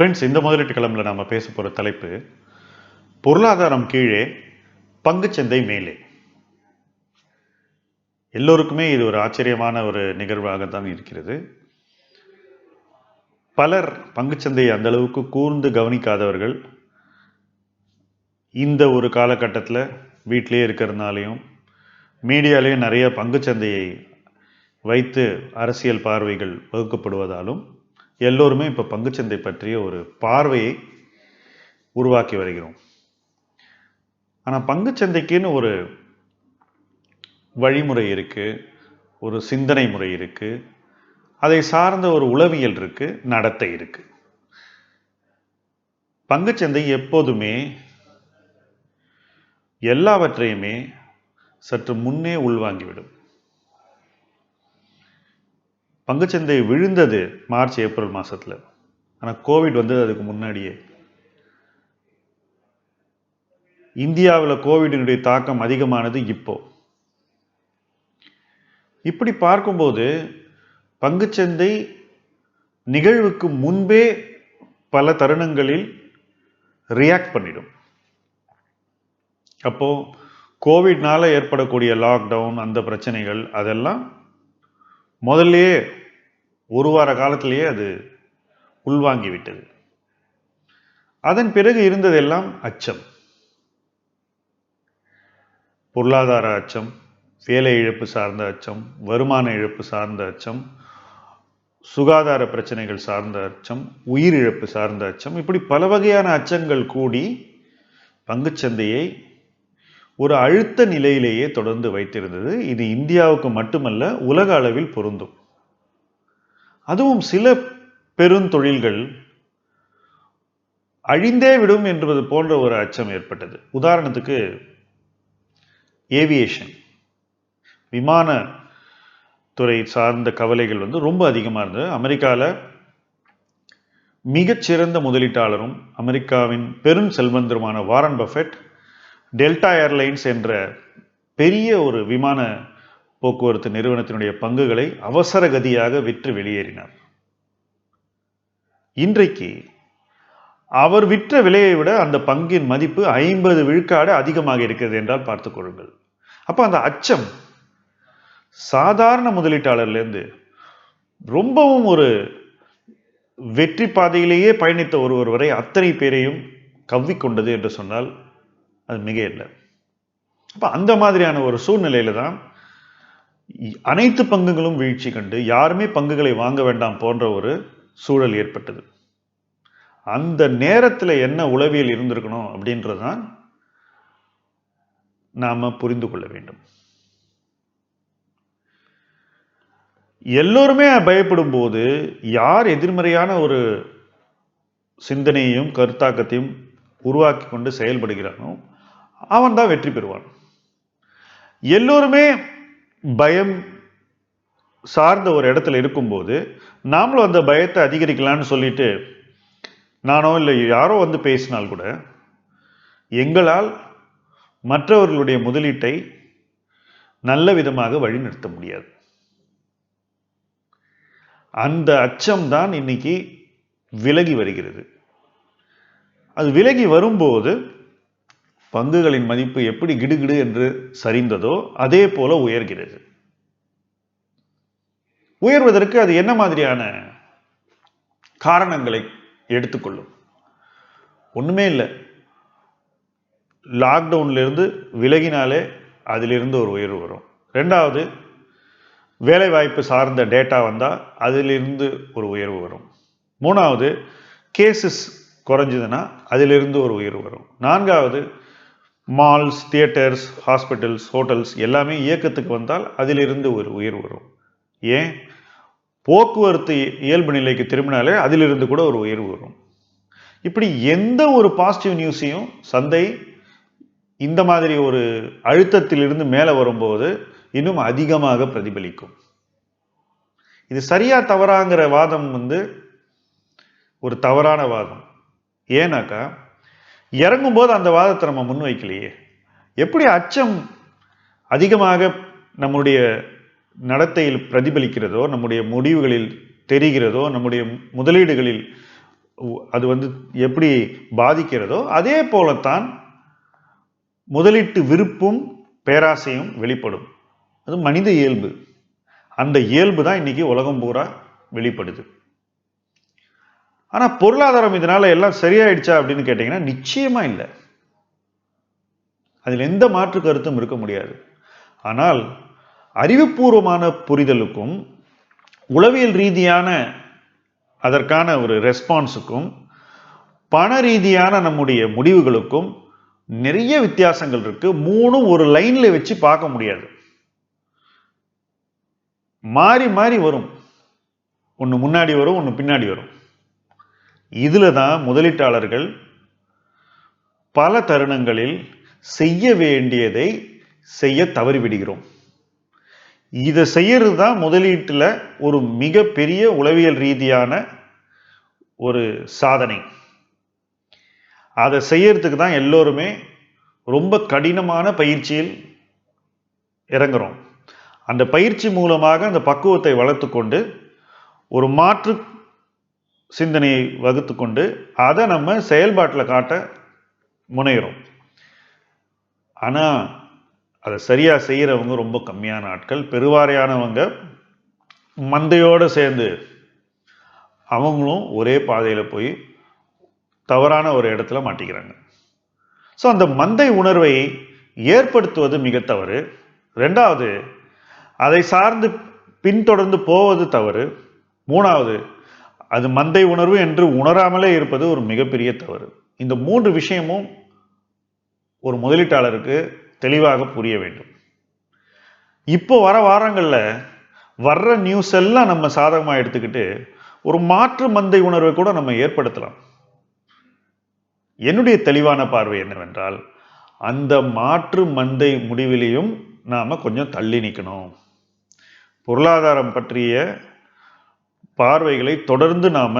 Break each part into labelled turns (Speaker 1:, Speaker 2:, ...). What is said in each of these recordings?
Speaker 1: Friends இந்த முதலீட்டு கிளம்பில் நம்ம பேச போகிற தலைப்பு பொருளாதாரம் கீழே பங்குச்சந்தை மேலே. எல்லோருக்குமே இது ஒரு ஆச்சரியமான ஒரு நிகழ்வாக தான் இருக்கிறது. பலர் பங்குச்சந்தையை அந்த அளவுக்கு கூர்ந்து கவனிக்காதவர்கள் இந்த ஒரு காலகட்டத்தில் வீட்டிலே இருக்கிறதுனாலையும் மீடியாலேயும் நிறைய பங்குச்சந்தையை வைத்து அரசியல் பார்வைகள் வகுக்கப்படுவதாலும் எல்லோருமே இப்போ பங்குச்சந்தை பற்றிய ஒரு பார்வையை உருவாக்கி வருகிறோம். ஆனால் பங்குச்சந்தைக்குன்னு ஒரு வழிமுறை இருக்குது ஒரு சிந்தனை முறை இருக்குது அதை சார்ந்த ஒரு உளவியல் இருக்குது நடத்தை இருக்குது பங்குச்சந்தை எப்போதுமே எல்லாவற்றையுமே சற்று முன்னே உள்வாங்கிவிடும். பங்குச்சந்தை விழுந்தது மார்ச் ஏப்ரல் மாதத்தில் ஆனால் கோவிட் வந்தது அதுக்கு முன்னாடியே. இந்தியாவில் கோவிடினுடைய தாக்கம் அதிகமானது இப்போ. இப்படி பார்க்கும்போது பங்குச்சந்தை நிகழ்வுக்கு முன்பே பல தருணங்களில் ரியாக்ட் பண்ணிடும். அப்போ கோவிட்னால ஏற்படக்கூடிய லாக்டவுன் அந்த பிரச்சனைகள் அதெல்லாம் முதல்லயே ஒரு வார காலத்திலேயே அது உள்வாங்கிவிட்டது. அதன் பிறகு இருந்ததெல்லாம் அச்சம். பொருளாதார அச்சம் வேலை இழப்பு சார்ந்த அச்சம் வருமான இழப்பு சார்ந்த அச்சம் சுகாதார பிரச்சனைகள் சார்ந்த அச்சம் உயிரிழப்பு சார்ந்த அச்சம் இப்படி பல வகையான அச்சங்கள் கூடி பங்குச்சந்தையை ஒரு அழுத்த நிலையிலேயே தொடர்ந்து வைத்திருந்தது. இது இந்தியாவுக்கு மட்டுமல்ல உலக அளவில் பொருந்தும். அதுவும் சில பெருந்தொழில்கள் அழிந்தே விடும் என்பது போன்ற ஒரு அச்சம் ஏற்பட்டது. உதாரணத்துக்கு ஏவியேஷன் விமான துறை சார்ந்த கவலைகள் வந்து ரொம்ப அதிகமாக இருந்தது. அமெரிக்காவில் மிகச்சிறந்த முதலீட்டாளரும் அமெரிக்காவின் பெரும் செல்வந்தருமான வாரன் பஃபெட் டெல்டா ஏர்லைன்ஸ் என்ற பெரிய ஒரு விமான போக்குவரத்து நிறுவனத்தினுடைய பங்குகளை அவசர கதியாக விற்று வெளியேறினார். இன்றைக்கு அவர் விற்ற விலையை விட அந்த பங்கின் மதிப்பு ஐம்பது விழுக்காடு அதிகமாக இருக்கிறது என்றால் பார்த்துக் கொள்ளுங்கள். அப்போ அந்த அச்சம் சாதாரண முதலீட்டாளர்லேருந்து ரொம்பவும் ஒரு வெற்றி பாதையிலேயே பயணித்த ஒருவர் வரை அத்தனை பேரையும் கவ்விக்கொண்டது என்று சொன்னால் அது மிக இல்லை அப்போ அந்த மாதிரியான ஒரு சூழ்நிலையில தான் அனைத்து பங்குகளும் வீழ்ச்சி கண்டு யாருமே பங்குகளை வாங்க வேண்டாம் போன்ற ஒரு சூழல் ஏற்பட்டது. அந்த நேரத்தில் என்ன உளவியல் இருந்திருக்கணும் அப்படின்றது தான் நாம புரிந்து கொள்ள வேண்டும். எல்லோருமே பயப்படும் போது யார் எதிர்மறையான ஒரு சிந்தனையையும் கருத்தாக்கத்தையும் உருவாக்கி கொண்டு செயல்படுகிறானோ அவன் தான் வெற்றி பெறுவான். எல்லோருமே பயம் சார்ந்த ஒரு இடத்துல இருக்கும்போது நாமளும் அந்த பயத்தை அதிகரிக்கலாம்னு சொல்லிட்டு நானோ இல்லை யாரோ வந்து பேசினால் கூட எங்களால் மற்றவர்களுடைய முதலீட்டை நல்ல விதமாக வழிநடத்த முடியாது. அந்த அச்சம் தான் இன்னைக்கு விலகி வருகிறது. அது விலகி வரும்போது பங்குகளின் மதிப்பு எப்படி கிடுகிடு என்று சரிந்ததோ அதே போல உயர்கிறது. உயர்வதற்கு அது என்ன மாதிரியான காரணங்களை எடுத்துக்கொள்ளும்? ஒண்ணுமே இல்லை. லாக்டவுன்ல இருந்து விலகினாலே அதிலிருந்து ஒரு உயர்வு வரும். ரெண்டாவது வேலைவாய்ப்பு சார்ந்த டேட்டா வந்தால் அதிலிருந்து ஒரு உயர்வு வரும். மூணாவது கேசஸ் குறைஞ்சதுன்னா அதிலிருந்து ஒரு உயர்வு வரும். நான்காவது மால்ஸ் தியேட்டர்ஸ் ஹாஸ்பிட்டல்ஸ் ஹோட்டல்ஸ் எல்லாமே இயக்கத்துக்கு வந்தால் அதிலிருந்து ஒரு உயர்வு வரும். ஏன்? போக்குவரத்து இயல்பு நிலைக்கு திரும்பினாலே அதிலிருந்து கூட ஒரு உயர்வு வரும். இப்படி எந்த ஒரு பாசிட்டிவ் நியூஸையும் சந்தை இந்த மாதிரி ஒரு அழுத்தத்திலிருந்து மேலே வரும்போது இன்னும் அதிகமாக பிரதிபலிக்கும். இது சரியா தவறாங்கிற வாதம் வந்து ஒரு தவறான வாதம். ஏன்னாக்கா இறங்கும்போது அந்த வாதத்தை நம்ம முன்வைக்கலையே. எப்படி அச்சம் அதிகமாக நம்முடைய நடத்தையில் பிரதிபலிக்கிறதோ நம்முடைய முடிவுகளில் தெரிகிறதோ நம்முடைய முதலீடுகளில் அது வந்து எப்படி பாதிக்கிறதோ அதே போலத்தான் முதலீட்டு விருப்பும் பேராசையும் வெளிப்படும். அது மனித இயல்பு. அந்த இயல்பு தான் இன்னைக்கு உலகம் பூரா வெளிப்படுது. ஆனால் பொருளாதாரம் இதனால் எல்லாம் சரியாயிடுச்சா அப்படின்னு கேட்டிங்கன்னா நிச்சயமாக இல்லை. அதில் எந்த மாற்று கருத்தும் இருக்க முடியாது. ஆனால் அறிவுபூர்வமான புரிதலுக்கும் உளவியல் ரீதியான அதற்கான ஒரு ரெஸ்பான்ஸுக்கும் பண ரீதியான நம்முடைய முடிவுகளுக்கும் நிறைய வித்தியாசங்கள் இருக்கு. மூணும் ஒரு லைனில் வச்சு பார்க்க முடியாது. மாறி மாறி வரும். ஒன்று முன்னாடி வரும் ஒன்று பின்னாடி வரும். இதில் தான் முதலீட்டாளர்கள் பல தருணங்களில் செய்ய வேண்டியதை செய்ய தவறிவிடுகிறோம். இதை செய்யறது தான் முதலீட்டில் ஒரு மிகப்பெரிய உளவியல் ரீதியான ஒரு சாதனை. அதை செய்யறதுக்கு தான் எல்லோருமே ரொம்ப கடினமான பயிற்சியில் இறங்குறோம். அந்த பயிற்சி மூலமாக அந்த பக்குவத்தை வளர்த்து கொண்டு ஒரு மாற்று சிந்தனையை வகுத்து கொண்டு அதை நம்ம செயல்பாட்டில் காட்ட முனைகிறோம் ஆனால் அதை சரியாக செய்கிறவங்க ரொம்ப கம்மியான ஆட்கள். பெருவாரியானவங்க மந்தையோடு சேர்ந்து அவங்களும் ஒரே பாதையில் போய் தவறான ஒரு இடத்துல மாட்டிக்கிறாங்க. ஸோ அந்த மந்தை உணர்வை ஏற்படுத்துவது மிக தவறு. ரெண்டாவது அதை சார்ந்து பின்தொடர்ந்து போவது தவறு. மூணாவது அது மந்தை உணர்வு என்று உணராமலே இருப்பது ஒரு மிகப்பெரிய தவறு. இந்த மூன்று விஷயமும் ஒரு முதலீட்டாளருக்கு தெளிவாக புரிய வேண்டும். இப்போ வர வாரங்களில் வர்ற நியூஸ் எல்லாம் நம்ம சாதகமாக எடுத்துக்கிட்டு ஒரு மாற்று மந்தை உணர்வை கூட நம்ம ஏற்படுத்தலாம். என்னுடைய தெளிவான பார்வை என்னவென்றால் அந்த மாற்று மந்தை முடிவிலையும் நாம் கொஞ்சம் தள்ளி நிற்கணும் பொருளாதாரம் பற்றிய பார்வைகளை தொடர்ந்து நாம்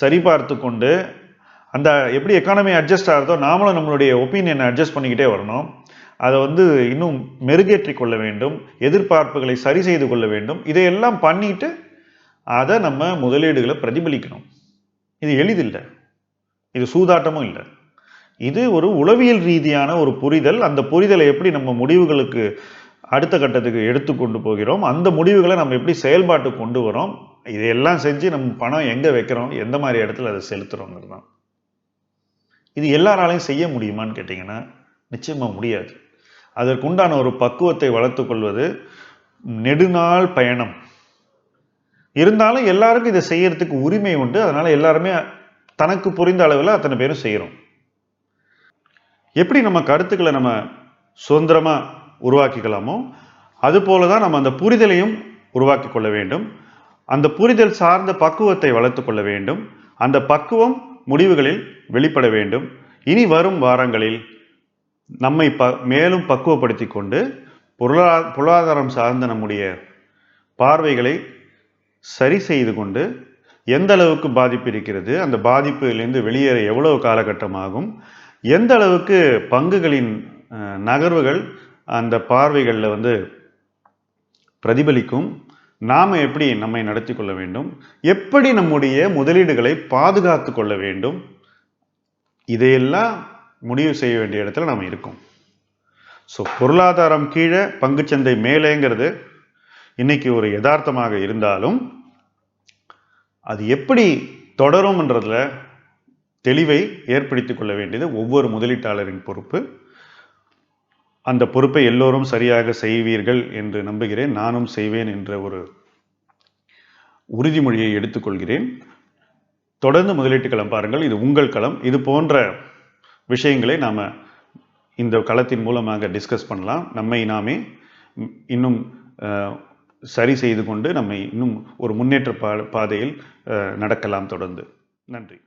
Speaker 1: சரிபார்த்து கொண்டு அந்த எப்படி எக்கானமி அட்ஜஸ்ட் ஆகிறதோ நாமளும் நம்மளுடைய ஒப்பீனியனை அட்ஜஸ்ட் பண்ணிக்கிட்டே வரணும். அதை வந்து இன்னும் மெருகேற்றி கொள்ள வேண்டும் எதிர்பார்ப்புகளை சரி செய்து கொள்ள வேண்டும். இதையெல்லாம் பண்ணிட்டு அதை நம்ம முதலீடுகளை பிரதிபலிக்கணும். இது எளிதில்லை. இது சூதாட்டமும் இல்லை. இது ஒரு உளவியல் ரீதியான ஒரு புரிதல். அந்த புரிதலை எப்படி நம்ம முடிவுகளுக்கு அடுத்த கட்டத்துக்கு எடுத்து கொண்டு போகிறோம் அந்த முடிவுகளை நம்ம எப்படி செயல்பாட்டு கொண்டு வரோம் இதையெல்லாம் செஞ்சு நம்ம பணம் எங்கே வைக்கிறோம்? எந்த மாதிரி இடத்துல அதை செலுத்துகிறோங்கிறது தான். இது எல்லாராலையும் செய்ய முடியுமான்னு கேட்டிங்கன்னா நிச்சயமாக முடியாது. அதற்குண்டான ஒரு பக்குவத்தை வளர்த்துக்கொள்வது நெடுநாள் பயணம். இருந்தாலும் எல்லாருக்கும் இதை செய்யறதுக்கு உரிமை உண்டு. அதனால எல்லாருமே தனக்கு புரிந்த அளவில் அத்தனை பேரும் செய்கிறோம் எப்படி நம்ம கருத்துக்களை நம்ம சுதந்திரமாக உருவாக்கிக்கலாமோ அதுபோல தான் நம்ம அந்த புரிதலையும் உருவாக்கி கொள்ள வேண்டும். அந்த புரிதல் சார்ந்த பக்குவத்தை வளர்த்து கொள்ள வேண்டும். அந்த பக்குவம் முடிவுகளில் வெளிப்பட வேண்டும். இனி வரும் வாரங்களில் நம்மை ப மேலும் பக்குவப்படுத்தி கொண்டு பொருளா பொருளாதாரம் சார்ந்த நம்முடைய பார்வைகளை சரி செய்து கொண்டு எந்த அளவுக்கு பாதிப்பு இருக்கிறது அந்த பாதிப்பிலிருந்து வெளியேற எவ்வளவு காலகட்டமாகும் எந்த அளவுக்கு பங்குகளின் நகர்வுகள் அந்த பார்வைகளில் வந்து பிரதிபலிக்கும் நாம் எப்படி நம்மை நடத்தி கொள்ள வேண்டும்? எப்படி நம்முடைய முதலீடுகளை பாதுகாத்து கொள்ள வேண்டும்? இதையெல்லாம் முடிவு செய்ய வேண்டிய இடத்துல நாம் இருக்கோம். ஸோ பொருளாதாரம் கீழே பங்குச்சந்தை மேலேங்கிறது. இன்னைக்கு ஒரு யதார்த்தமாக இருந்தாலும் அது எப்படி தொடரும்ன்றதில் தெளிவை ஏற்படுத்தி கொள்ள வேண்டியது ஒவ்வொரு முதலீட்டாளரின் பொறுப்பு. அந்த பொறுப்பை எல்லோரும் சரியாக செய்வீர்கள் என்று நம்புகிறேன். நானும் செய்வேன் என்ற ஒரு உறுதிமொழியை எடுத்துக்கொள்கிறேன். தொடர்ந்து முதலீட்டு களம் பாருங்கள். இது உங்கள் களம். இது போன்ற விஷயங்களை நாம் இந்த களத்தின் மூலமாக டிஸ்கஸ் பண்ணலாம். நம்மை நாமே இன்னும் சரி செய்து கொண்டு நம்மை இன்னும் ஒரு முன்னேற்ற பா பாதையில் நடக்கலாம் தொடர்ந்து. நன்றி.